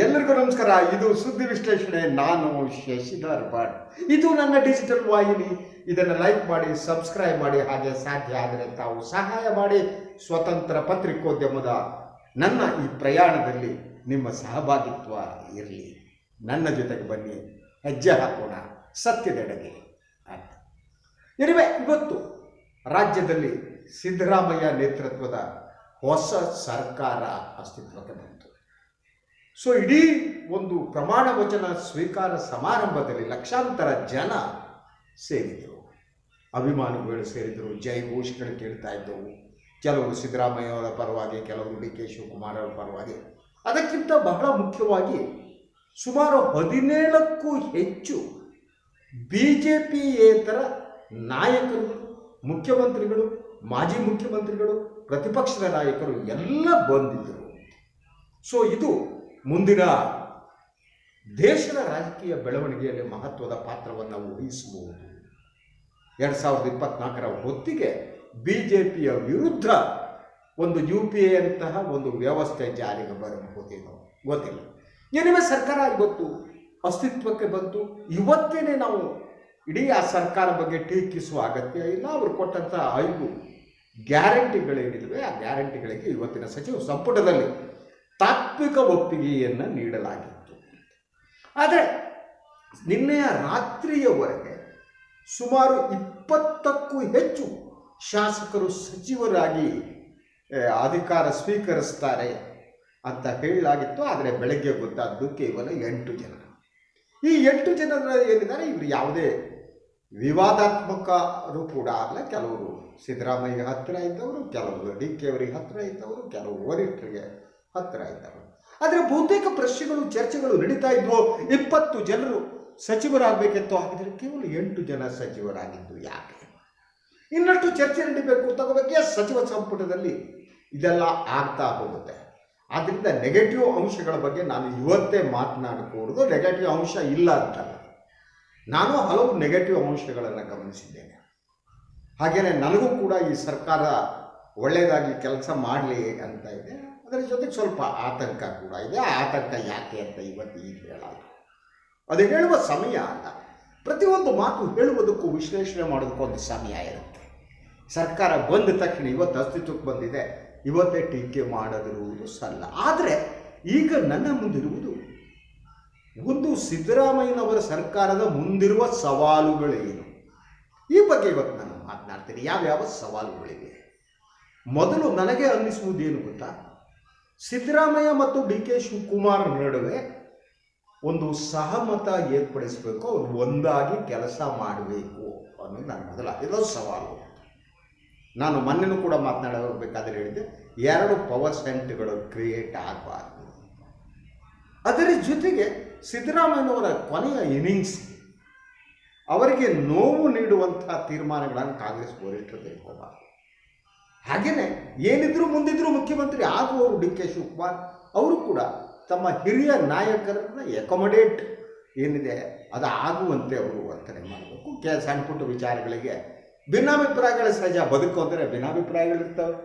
ಎಲ್ಲರಿಗೂ ನಮಸ್ಕಾರ. ಇದು ಸುದ್ದಿ ವಿಶ್ಲೇಷಣೆ. ನಾನು ಶಶಿಧರ್ ಭಟ್. ಇದು ನನ್ನ ಡಿಜಿಟಲ್ ವಾಹಿನಿ. ಇದನ್ನು ಲೈಕ್ ಮಾಡಿ ಸಬ್ಸ್ಕ್ರೈಬ್ ಮಾಡಿ. ಹಾಗೆ ಸಾಧ್ಯ ಆದರೆ ತಾವು ಸಹಾಯ ಮಾಡಿ. ಸ್ವತಂತ್ರ ಪತ್ರಿಕೋದ್ಯಮದ ನನ್ನ ಈ ಪ್ರಯಾಣದಲ್ಲಿ ನಿಮ್ಮ ಸಹಭಾಗಿತ್ವ ಇರಲಿ. ನನ್ನ ಜೊತೆಗೆ ಬನ್ನಿ. ಹೆಜ್ಜೆ ಹಾಕೋಣ. ಸತ್ಯದೆಡೆಗೆ. ಅಂತ ಇರುವೆ, ಇವತ್ತು ರಾಜ್ಯದಲ್ಲಿ ಸಿದ್ದರಾಮಯ್ಯ ನೇತೃತ್ವದ ಹೊಸ ಸರ್ಕಾರ ಅಸ್ತಿತ್ವಕ್ಕೆ ಬಂತು. ಸೊ ಇಡೀ ಒಂದು ಪ್ರಮಾಣ ವಚನ ಸ್ವೀಕಾರ ಸಮಾರಂಭದಲ್ಲಿ ಲಕ್ಷಾಂತರ ಜನ ಸೇರಿದರು. ಅಭಿಮಾನಿಗಳು ಸೇರಿದರು, ಜೈ ಘೋಷಗಳು ಕೇಳ್ತಾ ಇದ್ದವು. ಕೆಲವರು ಸಿದ್ದರಾಮಯ್ಯ ಅವರ ಪರವಾಗಿ, ಕೆಲವರು ಡಿ ಕೆ ಶಿವಕುಮಾರ್ ಅವರ ಪರವಾಗಿ. ಅದಕ್ಕಿಂತ ಬಹಳ ಮುಖ್ಯವಾಗಿ ಸುಮಾರು ಹದಿನೇಳಕ್ಕೂ ಹೆಚ್ಚು ಬಿ ಜೆ ಪಿಯೇತರ ನಾಯಕರು, ಮುಖ್ಯಮಂತ್ರಿಗಳು, ಮಾಜಿ ಮುಖ್ಯಮಂತ್ರಿಗಳು, ಪ್ರತಿಪಕ್ಷದ ನಾಯಕರು ಎಲ್ಲ ಬಂದಿದ್ದರು ಸೊ ಇದು ಮುಂದಿನ ದೇಶದ ರಾಜಕೀಯ ಬೆಳವಣಿಗೆಯಲ್ಲಿ ಮಹತ್ವದ ಪಾತ್ರವನ್ನು ವಹಿಸಬಹುದು. ಎರಡು ಸಾವಿರದ ಇಪ್ಪತ್ನಾಲ್ಕರ ಹೊತ್ತಿಗೆ ಬಿ ಜೆ ಪಿಯ ವಿರುದ್ಧ ಒಂದು ಯು ಪಿ ಎ ಅಂತಹ ಒಂದು ವ್ಯವಸ್ಥೆ ಜಾರಿಗೆ ಬರಬಹುದೇನೋ ಗೊತ್ತಿಲ್ಲ. ಏನಿವೆ ಸರ್ಕಾರ ಇವತ್ತು ಅಸ್ತಿತ್ವಕ್ಕೆ ಬಂತು. ಇವತ್ತೇನೆ ನಾವು ಇಡೀ ಆ ಸರ್ಕಾರ ಬಗ್ಗೆ ಟೀಕಿಸುವ ಅಗತ್ಯ ಇಲ್ಲ. ಅವರು ಕೊಟ್ಟಂತಹ ಐದು ಗ್ಯಾರಂಟಿಗಳೇನಿವೆ ಆ ಗ್ಯಾರಂಟಿಗಳಿಗೆ ಇವತ್ತಿನ ಸಚಿವ ಸಂಪುಟದಲ್ಲಿ ತಾತ್ವಿಕ ಒಪ್ಪಿಗೆಯನ್ನು ನೀಡಲಾಗಿತ್ತು. ಆದರೆ ನಿನ್ನೆಯ ರಾತ್ರಿಯವರೆಗೆ ಸುಮಾರು ಇಪ್ಪತ್ತಕ್ಕೂ ಹೆಚ್ಚು ಶಾಸಕರು ಸಚಿವರಾಗಿ ಅಧಿಕಾರ ಸ್ವೀಕರಿಸ್ತಾರೆ ಅಂತ ಹೇಳಲಾಗಿತ್ತು. ಆದರೆ ಬೆಳಗ್ಗೆ ಗೊತ್ತಾದ್ದು ಕೇವಲ ಎಂಟು ಜನ. ಈ ಎಂಟು ಜನರ ಏನಿದ್ದಾರೆ, ಇವರು ಯಾವುದೇ ವಿವಾದಾತ್ಮಕರು ಕೂಡ ಅಲ್ಲ. ಕೆಲವರು ಸಿದ್ದರಾಮಯ್ಯ ಹತ್ತಿರ ಇದ್ದವರು, ಕೆಲವರು ಡಿ ಕೆ ಅವರಿಗೆ ಹತ್ತಿರ ಇದ್ದವರು ಕೆಲವು ವರಿಷ್ಠರಿಗೆ ಹತ್ತಿರ ಇದ್ದವರು. ಆದರೆ ಬಹುತೇಕ ಪ್ರಶ್ನೆಗಳು, ಚರ್ಚೆಗಳು ನಡೀತಾ ಇದ್ವು. ಇಪ್ಪತ್ತು ಜನರು ಸಚಿವರಾಗಬೇಕಿತ್ತು ಹಾಗಿದ್ರೆ ಕೇವಲ ಎಂಟು ಜನ ಸಚಿವರಾಗಿದ್ದು ಯಾಕೆ? ಇನ್ನಷ್ಟು ಚರ್ಚೆ ನಡೀಬೇಕು ತಗೋಬೇಕು ಸಚಿವ ಸಂಪುಟದಲ್ಲಿ ಇದೆಲ್ಲ ಆಗ್ತಾ ಹೋಗುತ್ತೆ. ಆದ್ದರಿಂದ ನೆಗೆಟಿವ್ ಅಂಶಗಳ ಬಗ್ಗೆ ನಾನು ಇವತ್ತೇ ಮಾತನಾಡಕೂಡದು. ನೆಗೆಟಿವ್ ಅಂಶ ಇಲ್ಲ ಅಂತಲ್ಲ. ನಾನು ಹಲವು ನೆಗೆಟಿವ್ ಅಂಶಗಳನ್ನು ಗಮನಿಸಿದ್ದೇನೆ. ಹಾಗೆಯೇ ನನಗೂ ಕೂಡ ಈ ಸರ್ಕಾರ ಒಳ್ಳೆಯದಾಗಿ ಕೆಲಸ ಮಾಡಲಿ ಅಂತ ಇದೆ. ಅದರ ಜೊತೆಗೆ ಸ್ವಲ್ಪ ಆತಂಕ ಕೂಡ ಇದೆ. ಆ ಆತಂಕ ಯಾಕೆ ಅಂತ ಇವತ್ತು ಈಗ ಹೇಳಲ್ಲ. ಅದು ಹೇಳುವ ಸಮಯ ಅಲ್ಲ. ಪ್ರತಿಯೊಂದು ಮಾತು ಹೇಳುವುದಕ್ಕೂ ವಿಶ್ಲೇಷಣೆ ಮಾಡೋದಕ್ಕೂ ಒಂದು ಸಮಯ ಇರುತ್ತೆ. ಸರ್ಕಾರ ಬಂದ ತಕ್ಷಣ ಇವತ್ತು ಅಸ್ತಿತ್ವಕ್ಕೆ ಬಂದಿದೆ. ಇವತ್ತೇ ಟೀಕೆ ಮಾಡದಿರುವುದು ಸಲ್ಲ. ಆದರೆ ಈಗ ನನ್ನ ಮುಂದಿರುವುದು ಒಂದು ಸಿದ್ದರಾಮಯ್ಯನವರ ಸರ್ಕಾರದ ಮುಂದಿರುವ ಸವಾಲುಗಳೇನು ಈ ಬಗ್ಗೆ ಇವತ್ತು ನಾನು ಮಾತನಾಡ್ತೀನಿ. ಯಾವ್ಯಾವ ಸವಾಲುಗಳಿವೆ? ಮೊದಲು ನನಗೆ ಅನ್ನಿಸುವುದೇನು ಗೊತ್ತಾ? ಸಿದ್ದರಾಮಯ್ಯ ಮತ್ತು ಡಿ ಕೆ ಶಿವಕುಮಾರ್ ನಡುವೆ ಒಂದು ಸಹಮತ ಏರ್ಪಡಿಸಬೇಕು, ಅವ್ರು ಒಂದಾಗಿ ಕೆಲಸ ಮಾಡಬೇಕು ಅನ್ನೋದು ನಾನು ಮೊದಲ ಸವಾಲು. ನಾನು ಮೊನ್ನೆನೂ ಕೂಡ ಮಾತನಾಡಬೇಕಾದ್ರೆ ಹೇಳಿದ್ದೆ, ಎರಡು ಪವರ್ ಸೆಂಟ್ಗಳು ಕ್ರಿಯೇಟ್ ಆಗಬಾರ್ದು. ಅದರ ಜೊತೆಗೆ ಸಿದ್ದರಾಮಯ್ಯನವರ ಕೊನೆಯ ಇನ್ನಿಂಗ್ಸ್, ಅವರಿಗೆ ನೋವು ನೀಡುವಂಥ ತೀರ್ಮಾನಗಳನ್ನು ಕಾಂಗ್ರೆಸ್ ವರಿಷ್ಠರು ತೆಗೆದುಕೋಬಾರ್ದು ಹಾಗೆಯೇ ಏನಿದ್ರು ಮುಂದಿದ್ರು ಮುಖ್ಯಮಂತ್ರಿ ಆಗುವವರು ಡಿ ಕೆ ಶಿವಕುಮಾರ್ ಅವರು ಕೂಡ ತಮ್ಮ ಹಿರಿಯ ನಾಯಕರನ್ನ ಎಕೊಮಡೇಟ್ ಏನಿದೆ ಅದು ಆಗುವಂತೆ ಅವರು ವರ್ತನೆ ಮಾಡಬೇಕು. ಕೆ ಸಣ್ಣ ಪುಟ್ಟ ವಿಚಾರಗಳಿಗೆ ಭಿನ್ನಾಭಿಪ್ರಾಯಗಳ ಸಹಜ ಬದುಕು ಅಂದರೆ ಭಿನ್ನಾಭಿಪ್ರಾಯಗಳಿರ್ತವೆ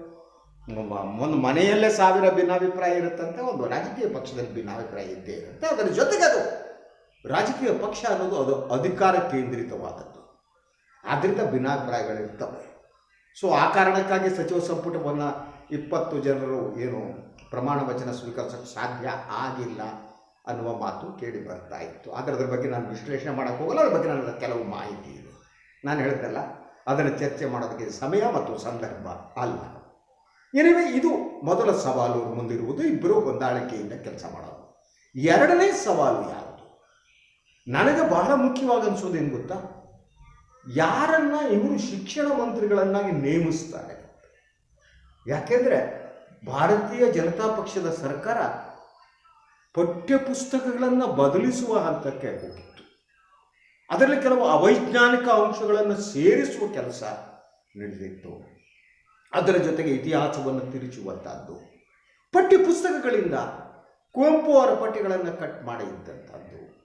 ಒಂದು ಮನೆಯಲ್ಲೇ ಸಾವಿರ ಭಿನ್ನಾಭಿಪ್ರಾಯ ಇರುತ್ತಂತೆ, ಒಂದು ರಾಜಕೀಯ ಪಕ್ಷದಲ್ಲಿ ಭಿನ್ನಾಭಿಪ್ರಾಯ ಇದ್ದೇ ಇರುತ್ತೆ. ಅದರ ಜೊತೆಗೆ ಅದು ರಾಜಕೀಯ ಪಕ್ಷ ಅನ್ನೋದು ಅದು ಅಧಿಕಾರ ಕೇಂದ್ರಿತವಾದದ್ದು. ಆದ್ದರಿಂದ ಭಿನ್ನಾಭಿಪ್ರಾಯಗಳಿರ್ತವೆ. ಸೊ ಆ ಕಾರಣಕ್ಕಾಗಿ ಸಚಿವ ಸಂಪುಟವನ್ನು ಇಪ್ಪತ್ತು ಜನರು ಏನು ಪ್ರಮಾಣ ವಚನ ಸ್ವೀಕರಿಸೋಕ್ಕೆ ಸಾಧ್ಯ ಆಗಿಲ್ಲ ಅನ್ನುವ ಮಾತು ಕೇಳಿ ಬರ್ತಾ ಇತ್ತು. ಆದರೆ ಅದ್ರ ಬಗ್ಗೆ ನಾನು ವಿಶ್ಲೇಷಣೆ ಮಾಡೋಕ್ಕೆ ಹೋಗಲ್ಲ, ಅದ್ರ ಬಗ್ಗೆ ನನ್ನ ಕೆಲವು ಮಾಹಿತಿ ಇದೆ. ನಾನು ಹೇಳ್ತಲ್ಲ ಅದನ್ನು ಚರ್ಚೆ ಮಾಡೋದಕ್ಕೆ ಸಮಯ ಮತ್ತು ಸಂದರ್ಭ ಅಲ್ಲ. ಏನಿವೆ ಇದು ಮೊದಲ ಸವಾಲು ಮುಂದಿರುವುದು, ಇಬ್ಬರು ಹೊಂದಾಣಿಕೆಯಿಂದ ಕೆಲಸ ಮಾಡೋದು. ಎರಡನೇ ಸವಾಲು ಯಾವುದು? ನನಗೆ ಬಹಳ ಮುಖ್ಯವಾಗಿ ಅನಿಸೋದೇನು ಗೊತ್ತಾ? ಯಾರನ್ನ ಇವರು ಶಿಕ್ಷಣ ಮಂತ್ರಿಗಳನ್ನಾಗಿ ನೇಮಿಸ್ತಾರೆ? ಯಾಕೆಂದ್ರೆ ಭಾರತೀಯ ಜನತಾ ಪಕ್ಷದ ಸರ್ಕಾರ ಪಠ್ಯಪುಸ್ತಕಗಳನ್ನು ಬದಲಿಸುವ ಹಂತಕ್ಕೆ ಹೋಗಿತ್ತು. ಅದರಲ್ಲಿ ಕೆಲವು ಅವೈಜ್ಞಾನಿಕ ಅಂಶಗಳನ್ನು ಸೇರಿಸುವ ಕೆಲಸ ನಡೆದಿತ್ತು. ಅದರ ಜೊತೆಗೆ ಇತಿಹಾಸವನ್ನು ತಿರುಚುವಂಥದ್ದು ಪಠ್ಯಪುಸ್ತಕಗಳಿಂದ ಕುವೆಂಪು ಅವರ ಪಠ್ಯಗಳನ್ನು ಕಟ್ ಮಾಡಿ ಇದ್ದಂಥದ್ದು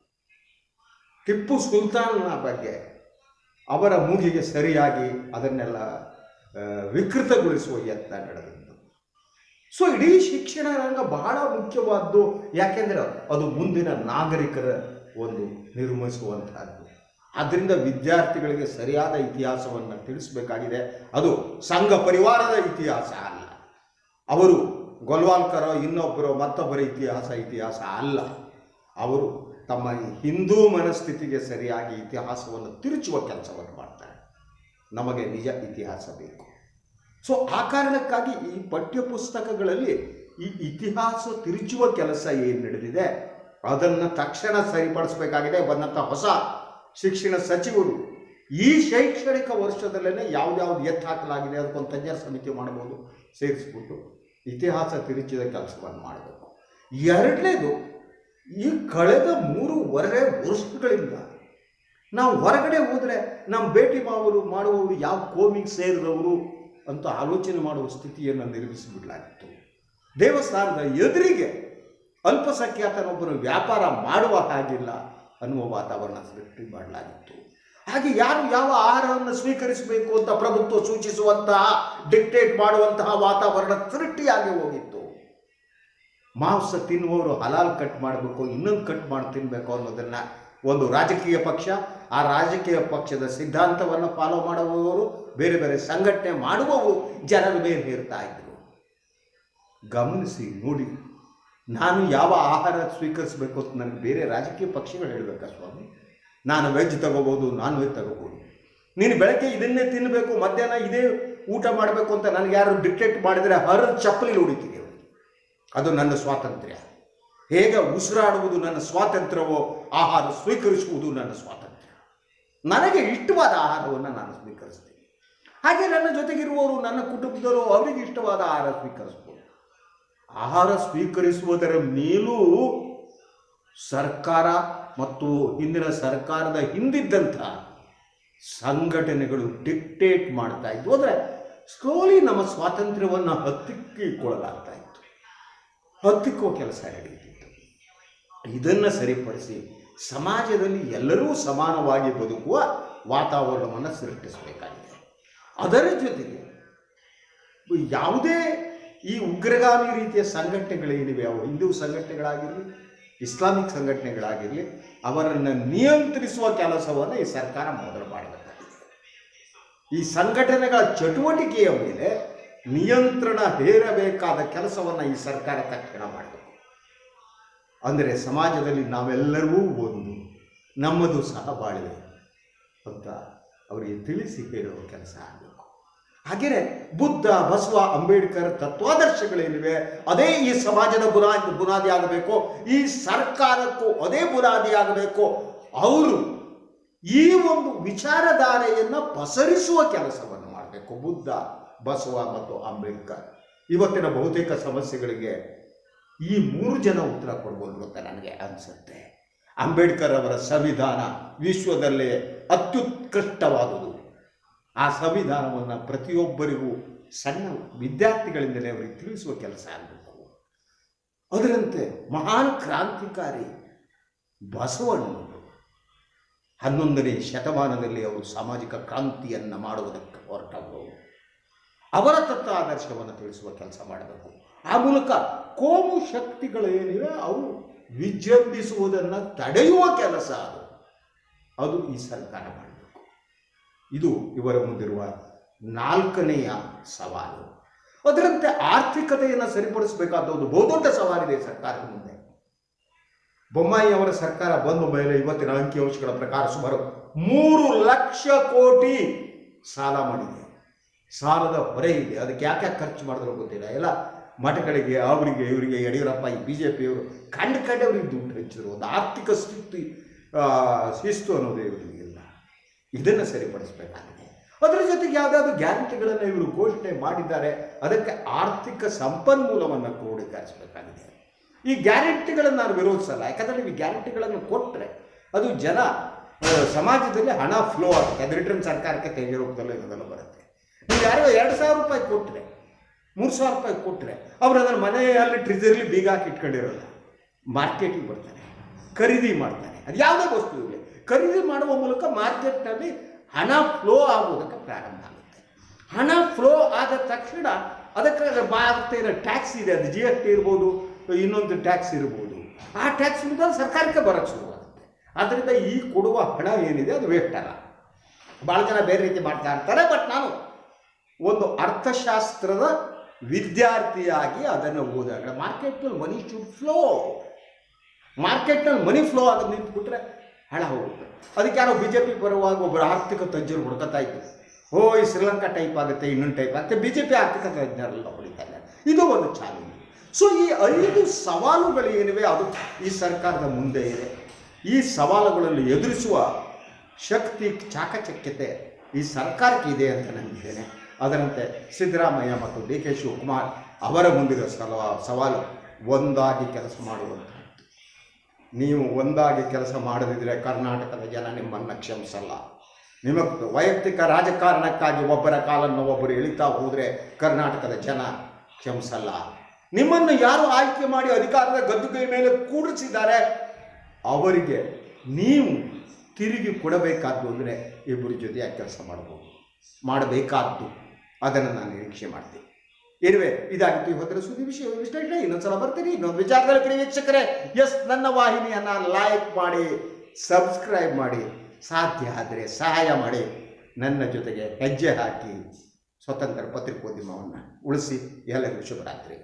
ಟಿಪ್ಪು ಸುಲ್ತಾನ್ನ ಬಗ್ಗೆ ಅವರ ಮೂಗಿಗೆ ಸರಿಯಾಗಿ ಅದನ್ನೆಲ್ಲ ವಿಕೃತಗೊಳಿಸುವ ಯತ್ನ ನಡೆದಿದ್ದು ಸೊ ಇಡೀ ಶಿಕ್ಷಣ ರಂಗ ಬಹಳ ಮುಖ್ಯವಾದ್ದು. ಯಾಕೆಂದ್ರೆ ಅದು ಮುಂದಿನ ನಾಗರಿಕರ ಒಂದು ನಿರ್ಮಿಸುವಂತಹದ್ದು ಆದ್ದರಿಂದ ವಿದ್ಯಾರ್ಥಿಗಳಿಗೆ ಸರಿಯಾದ ಇತಿಹಾಸವನ್ನು ತಿಳಿಸಬೇಕಾಗಿದೆ. ಅದು ಸಂಘ ಪರಿವಾರದ ಇತಿಹಾಸ ಅಲ್ಲ. ಅವರು ಗೊಲ್ವಾಲ್ಕರೋ ಇನ್ನೊಬ್ಬರು ಮತ್ತೊಬ್ಬರ ಇತಿಹಾಸ ಇತಿಹಾಸ ಅಲ್ಲ. ಅವರು ತಮ್ಮ ಹಿಂದೂ ಮನಸ್ಥಿತಿಗೆ ಸರಿಯಾಗಿ ಇತಿಹಾಸವನ್ನು ತಿರುಚುವ ಕೆಲಸವನ್ನು ಮಾಡ್ತಾರೆ. ನಮಗೆ ನಿಜ ಇತಿಹಾಸ ಬೇಕು. ಸೊ ಆ ಕಾರಣಕ್ಕಾಗಿ ಈ ಪಠ್ಯಪುಸ್ತಕಗಳಲ್ಲಿ ಈ ಇತಿಹಾಸ ತಿರುಚುವ ಕೆಲಸ ಏನು ನಡೆದಿದೆ? ಅದನ್ನು ತಕ್ಷಣ ಸರಿಪಡಿಸಬೇಕಾಗಿದೆ. ಬಂದಂಥ ಹೊಸ ಶಿಕ್ಷಣ ಸಚಿವರು. ಈ ಶೈಕ್ಷಣಿಕ ವರ್ಷದಲ್ಲೇ ಯಾವ್ದಾವ್ದು ಎತ್ತು ಹಾಕಲಾಗಿದೆ ಅದಕ್ಕೊಂದು ತಜ್ಞರ ಸಮಿತಿ ಮಾಡಬಹುದು, ಸೇರಿಸ್ಬಿಟ್ಟು ಇತಿಹಾಸ ತಿರುಚಿದ ಕೆಲಸವನ್ನು ಮಾಡಬೇಕು. ಎರಡನೇದು ಈ ಕಳೆದ ಮೂರುವರೆ ವರ್ಷಗಳಿಂದ ನಾವು ಹೊರಗಡೆ ಹೋದರೆ ನಮ್ಮ ಭೇಟಿ ಮಾವರು ಮಾಡುವವರು ಯಾವ ಕೋಮಿಗೆ ಸೇರಿದವರು ಅಂತ ಆಲೋಚನೆ ಮಾಡುವ ಸ್ಥಿತಿಯನ್ನು ನಿರ್ಮಿಸಿಬಿಡಲಾಗಿತ್ತು. ದೇವಸ್ಥಾನದ ಎದುರಿಗೆ ಅಲ್ಪಸಂಖ್ಯಾತನೊಬ್ಬರು ವ್ಯಾಪಾರ ಮಾಡುವ ಹಾಗಿಲ್ಲ ಅನ್ನುವ ವಾತಾವರಣ ಸೃಷ್ಟಿ ಮಾಡಲಾಗಿತ್ತು. ಹಾಗೆ ಯಾರು ಯಾವ ಆಹಾರವನ್ನು ಸ್ವೀಕರಿಸಬೇಕು ಅಂತ ಪ್ರಭುತ್ವ ಸೂಚಿಸುವಂತಹ ಡಿಕ್ಟೇಟ್ ಮಾಡುವಂತಹ ವಾತಾವರಣ ಸೃಷ್ಟಿಯಾಗಿ ಹೋಗಿತ್ತು. ಮಾಂಸ ತಿನ್ನುವವರು ಹಲಾಲ್ ಕಟ್ ಮಾಡಬೇಕು, ಇನ್ನೊಂದು ಕಟ್ ಮಾಡಿ ತಿನ್ನಬೇಕು ಅನ್ನೋದನ್ನು ಒಂದು ರಾಜಕೀಯ ಪಕ್ಷ, ಆ ರಾಜಕೀಯ ಪಕ್ಷದ ಸಿದ್ಧಾಂತವನ್ನು ಫಾಲೋ ಮಾಡುವವರು, ಬೇರೆ ಬೇರೆ ಸಂಘಟನೆ ಮಾಡುವವರು ಜನರ ಮೇಲೆ ಹೇರ್ತಾ ಇದ್ದರು ಗಮನಿಸಿ, ನೋಡಿ, ನಾನು ಯಾವ ಆಹಾರ ಸ್ವೀಕರಿಸಬೇಕು ಅಂತ ನನಗೆ ಬೇರೆ ರಾಜಕೀಯ ಪಕ್ಷಗಳು ಹೇಳಬೇಕಾ ಸ್ವಾಮಿ? ನಾನು ವೆಜ್ ತಗೋಬೋದು ನಾನ್ ವೆಜ್ ತಗೋಬೋದು. ನೀನು ಬೆಳಗ್ಗೆ ಇದನ್ನೇ ತಿನ್ನಬೇಕು ಮಧ್ಯಾಹ್ನ ಇದೇ ಊಟ ಮಾಡಬೇಕು ಅಂತ ನನಗೆ ಯಾರು ಡಿಕ್ಟೇಟ್ ಮಾಡಿದರೆ ಹರಿದ ಚಪ್ಪಲಿ ಹೊಡಿತೀನಿ. ಅದು ನನ್ನ ಸ್ವಾತಂತ್ರ್ಯ. ಹೇಗೆ ಉಸಿರಾಡುವುದು ನನ್ನ ಸ್ವಾತಂತ್ರ್ಯವೋ, ಆಹಾರ ಸ್ವೀಕರಿಸುವುದು ನನ್ನ ಸ್ವಾತಂತ್ರ್ಯ. ನನಗೆ ಇಷ್ಟವಾದ ಆಹಾರವನ್ನು ನಾನು ಸ್ವೀಕರಿಸ್ತೀನಿ. ಹಾಗೆ ನನ್ನ ಜೊತೆಗಿರುವವರು, ನನ್ನ ಕುಟುಂಬದವರು ಅವರಿಗೆ ಇಷ್ಟವಾದ ಆಹಾರ ಸ್ವೀಕರಿಸ್ಬೋದು. ಆಹಾರ ಸ್ವೀಕರಿಸುವುದರ ಮೇಲೂ ಸರ್ಕಾರ ಮತ್ತು ಹಿಂದಿನ ಸರ್ಕಾರದ ಹಿಂದಿದ್ದಂಥ ಸಂಘಟನೆಗಳು ಡಿಕ್ಟೇಟ್ ಮಾಡ್ತಾ ಇದ್ವು. ಅಂದರೆ ಸ್ಲೋಲಿ ನಮ್ಮ ಸ್ವಾತಂತ್ರ್ಯವನ್ನು ಹತ್ತಿಕ್ಕಿಕೊಳ್ಳಲಾಗ್ತಾ ಇತ್ತು. ಹತ್ತಿಕ್ಕೋ ಕೆಲಸ ನಡೆಯುತ್ತಿತ್ತು. ಇದನ್ನು ಸರಿಪಡಿಸಿ ಸಮಾಜದಲ್ಲಿ ಎಲ್ಲರೂ ಸಮಾನವಾಗಿ ಬದುಕುವ ವಾತಾವರಣವನ್ನು ಸೃಷ್ಟಿಸಬೇಕಾಗಿದೆ. ಅದರ ಜೊತೆಗೆ ಯಾವುದೇ ಈ ಉಗ್ರಗಾಮಿ ರೀತಿಯ ಸಂಘಟನೆಗಳೇನಿವೆ ಅವು ಹಿಂದೂ ಸಂಘಟನೆಗಳಾಗಿರಲಿ, ಇಸ್ಲಾಮಿಕ್ ಸಂಘಟನೆಗಳಾಗಿರಲಿ, ಅವರನ್ನು ನಿಯಂತ್ರಿಸುವ ಕೆಲಸವನ್ನು ಈ ಸರ್ಕಾರ ಮೊದಲು ಮಾಡಬೇಕಾಗಿದೆ. ಈ ಸಂಘಟನೆಗಳ ಚಟುವಟಿಕೆಯ ಮೇಲೆ ನಿಯಂತ್ರಣ ಹೇರಬೇಕಾದ ಕೆಲಸವನ್ನು ಈ ಸರ್ಕಾರ ತಕ್ಷಣ ಮಾಡಬೇಕು ಅಂದರೆ ಸಮಾಜದಲ್ಲಿ ನಾವೆಲ್ಲರೂ ಒಂದು, ನಮ್ಮದು ಸಹ ಬಾಳಿದೆ ಅಂತ ಅವರಿಗೆ ತಿಳಿಸಿ ಹೇಳುವ ಕೆಲಸ ಆಗಬೇಕು. ಹಾಗೆಯೇ ಬುದ್ಧ, ಬಸವ, ಅಂಬೇಡ್ಕರ್ ತತ್ವಾದರ್ಶಗಳೇನಿವೆ, ಅದೇ ಈ ಸಮಾಜದ ಬುನಾದಿ ಬುನಾದಿ ಆಗಬೇಕು, ಈ ಸರ್ಕಾರಕ್ಕೂ ಅದೇ ಬುನಾದಿ ಆಗಬೇಕು. ಅವರು ಈ ಒಂದು ವಿಚಾರಧಾರೆಯನ್ನು ಪಸರಿಸುವ ಕೆಲಸವನ್ನು ಮಾಡಬೇಕು. ಬುದ್ಧ ಬಸವ ಮತ್ತು ಅಂಬೇಡ್ಕರ್. ಇವತ್ತಿನ ಬಹುತೇಕ ಸಮಸ್ಯೆಗಳಿಗೆ ಈ ಮೂರು ಜನ ಉತ್ತರ ಕೊಡ್ಬೋದು ಅಂತ ನನಗೆ ಅನಿಸುತ್ತೆ. ಅಂಬೇಡ್ಕರ್ ಅವರ ಸಂವಿಧಾನ ವಿಶ್ವದಲ್ಲೇ ಅತ್ಯುತ್ಕೃಷ್ಟವಾದುದು. ಆ ಸಂವಿಧಾನವನ್ನು ಪ್ರತಿಯೊಬ್ಬರಿಗೂ ಸಣ್ಣ ವಿದ್ಯಾರ್ಥಿಗಳಿಂದಲೇ ಅವರಿಗೆ ತಿಳಿಸುವ ಕೆಲಸ ಆಗಬೇಕು. ಅದರಂತೆ ಮಹಾನ್ ಕ್ರಾಂತಿಕಾರಿ ಬಸವಣ್ಣನವರು ಹನ್ನೊಂದನೇ ಶತಮಾನದಲ್ಲಿ ಅವರು ಸಾಮಾಜಿಕ ಕ್ರಾಂತಿಯನ್ನು ಮಾಡುವುದಕ್ಕೆ ಹೊರಟವರು ಅವರ ತತ್ವ ಆದರ್ಶವನ್ನು ತಿಳಿಸುವ ಕೆಲಸ ಮಾಡಬೇಕು. ಆ ಮೂಲಕ ಕೋಮು ಶಕ್ತಿಗಳೇನಿವೆ ಅವು ವಿಜೃಂಭಿಸುವುದನ್ನು ತಡೆಯುವ ಕೆಲಸ ಅದು. ಅದು ಈ ಸರ್ಕಾರ ಮಾಡಬೇಕು. ಇದು ಇವರ ಮುಂದಿರುವ ನಾಲ್ಕನೆಯ ಸವಾಲು. ಅದರಂತೆ ಆರ್ಥಿಕತೆಯನ್ನು ಸರಿಪಡಿಸಬೇಕಾದ ಒಂದು ಬಹುದೊಡ್ಡ ಸವಾಲಿದೆ ಸರ್ಕಾರದ ಮುಂದೆ. ಬೊಮ್ಮಾಯಿ ಅವರ ಸರ್ಕಾರ ಬಂದ ಮೇಲೆ ಇವತ್ತಿನ ಅಂಕಿಅಂಶಗಳ ಪ್ರಕಾರ ಸುಮಾರು ಮೂರು ಲಕ್ಷ ಕೋಟಿ ಸಾಲ ಮಾಡಿದೆ. ಸಾಲದ ಹೊರೆ ಇದೆ. ಅದಕ್ಕೆ ಯಾಕೆ ಖರ್ಚು ಮಾಡಿದ್ರು ಗೊತ್ತಿಲ್ಲ. ಎಲ್ಲ ಮಠಗಳಿಗೆ ಅವರಿಗೆ ಇವರಿಗೆ, ಯಡಿಯೂರಪ್ಪ, ಈ ಬಿ ಜೆ ಪಿಯವರು ಕಂಡು ಕಂಡು ಅವ್ರಿಗೆ ದುಡ್ಡು ಹೆಚ್ಚಿದ್ರು ಒಂದು ಆರ್ಥಿಕ ಸ್ಥಿತಿ ಶಿಸ್ತು ಅನ್ನೋದು ಇವರಿಗೆ ಇಲ್ಲ. ಇದನ್ನು ಸರಿಪಡಿಸಬೇಕಾಗಿದೆ. ಅದರ ಜೊತೆಗೆ ಯಾವುದಾದ್ರು ಗ್ಯಾರಂಟಿಗಳನ್ನು ಇವರು ಘೋಷಣೆ ಮಾಡಿದ್ದಾರೆ. ಅದಕ್ಕೆ ಆರ್ಥಿಕ ಸಂಪನ್ಮೂಲವನ್ನು ಕ್ರೋಢೀಕರಿಸಬೇಕಾಗಿದೆ ಈ ಗ್ಯಾರಂಟಿಗಳನ್ನು ನಾನು ವಿರೋಧಿಸಲ್ಲ. ಯಾಕಂದರೆ ಈ ಗ್ಯಾರಂಟಿಗಳನ್ನು ಕೊಟ್ಟರೆ ಅದು ಜನ ಸಮಾಜದಲ್ಲಿ ಹಣ ಫ್ಲೋ ಆಗುತ್ತೆ ಅದು ರಿಟರ್ನ್ ಸರ್ಕಾರಕ್ಕೆ ತೆರಿಗೆ ರೂಪದಲ್ಲಿ ಬರುತ್ತೆ. ನೀವು ಯಾರೋ ಎರಡು ಸಾವಿರ ರೂಪಾಯಿ ಕೊಟ್ಟರೆ ಮೂರು ಸಾವಿರ ರೂಪಾಯಿ ಕೊಟ್ಟರೆ ಅವರು ಅದನ್ನು ಮನೆಯಲ್ಲಿ ಟ್ರಿಜರ್ಲಿ ಬೀಗ ಹಾಕಿ ಇಟ್ಕೊಂಡಿರೋಲ್ಲ ಮಾರ್ಕೆಟಿಗೆ ಬರ್ತಾರೆ, ಖರೀದಿ ಮಾಡ್ತಾರೆ. ಅದು ಯಾವುದೇ ವಸ್ತು ಇರಲಿ. ಖರೀದಿ ಮಾಡುವ ಮೂಲಕ ಮಾರ್ಕೆಟ್ನಲ್ಲಿ ಹಣ ಫ್ಲೋ ಆಗುವುದಕ್ಕೆ ಪ್ರಾರಂಭ ಆಗುತ್ತೆ. ಹಣ ಫ್ಲೋ ಆದ ತಕ್ಷಣ ಅದಕ್ಕೆ ಭಾರತ ಏನೋ ಟ್ಯಾಕ್ಸ್ ಇದೆ, ಅದು ಜಿ ಎಸ್ ಟಿ ಇರ್ಬೋದು, ಇನ್ನೊಂದು ಟ್ಯಾಕ್ಸ್ ಇರ್ಬೋದು. ಆ ಟ್ಯಾಕ್ಸ್ ಮುಂದ ಸರ್ಕಾರಕ್ಕೆ ಬರೋಕ್ಕೆ ಶುರುವಾಗುತ್ತೆ. ಆದ್ದರಿಂದ ಈ ಕೊಡುವ ಹಣ ಏನಿದೆ ಅದು ವೇಸ್ಟ್ ಅಲ್ಲ. ಭಾಳ ಜನ ಬೇರೆ ರೀತಿ ಮಾಡ್ತಾ ಇರ್ತಾರೆ ಬಟ್ ನಾನು ಒಂದು ಅರ್ಥಶಾಸ್ತ್ರದ ವಿದ್ಯಾರ್ಥಿಯಾಗಿ ಅದನ್ನು ಓದಾಗ ಮಾರ್ಕೆಟ್ನಲ್ಲಿ ಮನಿ ಶುಡ್ ಫ್ಲೋ ಮಾರ್ಕೆಟ್ನಲ್ಲಿ ಮನಿ ಫ್ಲೋ ಆಗೋದು ನಿಂತ್ಬಿಟ್ರೆ ಹಣ ಹೋಗುತ್ತೆ. ಅದಕ್ಕೆ ಯಾರೋ ಬಿ ಜೆ ಪಿ ಬರುವಾಗ ಒಬ್ಬರು ಆರ್ಥಿಕ ತಜ್ಞರು ಹುಡುಕತಾ ಇದ್ರು. ಓ ಶ್ರೀಲಂಕಾ ಟೈಪ್ ಆಗುತ್ತೆ, ಇನ್ನೊಂದು ಟೈಪ್ ಆಗುತ್ತೆ. ಬಿ ಜೆ ಪಿ ಆರ್ಥಿಕ ತಜ್ಞರೆಲ್ಲ ಹೊಡಿತಾರೆ. ಇದು ಒಂದು ಚಾಲೆಂಜ್ ಸೊ ಈ ಐದು ಸವಾಲುಗಳು ಏನಿವೆ, ಅದು ಈ ಸರ್ಕಾರದ ಮುಂದೆ ಇದೆ. ಈ ಸವಾಲುಗಳನ್ನು ಎದುರಿಸುವ ಶಕ್ತಿ, ಚಾಕಚಕ್ಯತೆ ಈ ಸರ್ಕಾರಕ್ಕೆ ಇದೆ ಅಂತ ನಂಬಿದ್ದೇನೆ ಅದರಂತೆ ಸಿದ್ದರಾಮಯ್ಯ ಮತ್ತು ಡಿ ಕೆ ಶಿವಕುಮಾರ್ ಅವರ ಮುಂದಿನ ಸಲ, ಸವಾಲು ಒಂದಾಗಿ ಕೆಲಸ ಮಾಡುವಂಥ ನೀವು ಒಂದಾಗಿ ಕೆಲಸ ಮಾಡದಿದ್ದರೆ ಕರ್ನಾಟಕದ ಜನ ನಿಮ್ಮನ್ನು ಕ್ಷಮಿಸಲ್ಲ. ನಿಮಗೆ ವೈಯಕ್ತಿಕ ರಾಜಕಾರಣಕ್ಕಾಗಿ ಒಬ್ಬರ ಕಾಲನ್ನು ಒಬ್ಬರು ಇಳಿತಾ ಹೋದರೆ ಕರ್ನಾಟಕದ ಜನ ಕ್ಷಮಿಸಲ್ಲ. ನಿಮ್ಮನ್ನು ಯಾರು ಆಯ್ಕೆ ಮಾಡಿ ಅಧಿಕಾರದ ಗದ್ದುಗೈ ಮೇಲೆ ಕೂಡಿಸಿದ್ದಾರೆ, ಅವರಿಗೆ ನೀವು ತಿರುಗಿ ಕೊಡಬೇಕಾದ್ದು ಅಂದರೆ ಇಬ್ಬರ ಜೊತೆಯಾಗಿ ಕೆಲಸ ಮಾಡಬಹುದು. ಮಾಡಬೇಕಾದ್ದು. ಅದನ್ನು ನಾನು ನಿರೀಕ್ಷೆ ಮಾಡ್ತೀನಿ ಇರುವೆ ಇದಾಗಿತ್ತು, ಇವತ್ತಿನ ಸುದ್ದಿ ವಿಷಯ ವಿಶ್ಲೇಷಣೆ. ಇನ್ನೊಂದ್ಸಲ ಬರ್ತೀನಿ. ಇನ್ನೊಂದು ವಿಚಾರದಲ್ಲಿ ಪ್ರಿಯ ವೀಕ್ಷಕರೇ, ಎಸ್, ನನ್ನ ವಾಹಿನಿಯನ್ನು ಲೈಕ್ ಮಾಡಿ ಸಬ್ಸ್ಕ್ರೈಬ್ ಮಾಡಿ. ಸಾಧ್ಯ ಆದರೆ ಸಹಾಯ ಮಾಡಿ. ನನ್ನ ಜೊತೆಗೆ ಹೆಜ್ಜೆ ಹಾಕಿ. ಸ್ವತಂತ್ರ ಪತ್ರಿಕೋದ್ಯಮವನ್ನು ಉಳಿಸಿ. ಎಲ್ಲರಿಗೂ ಶುಭರಾತ್ರಿ.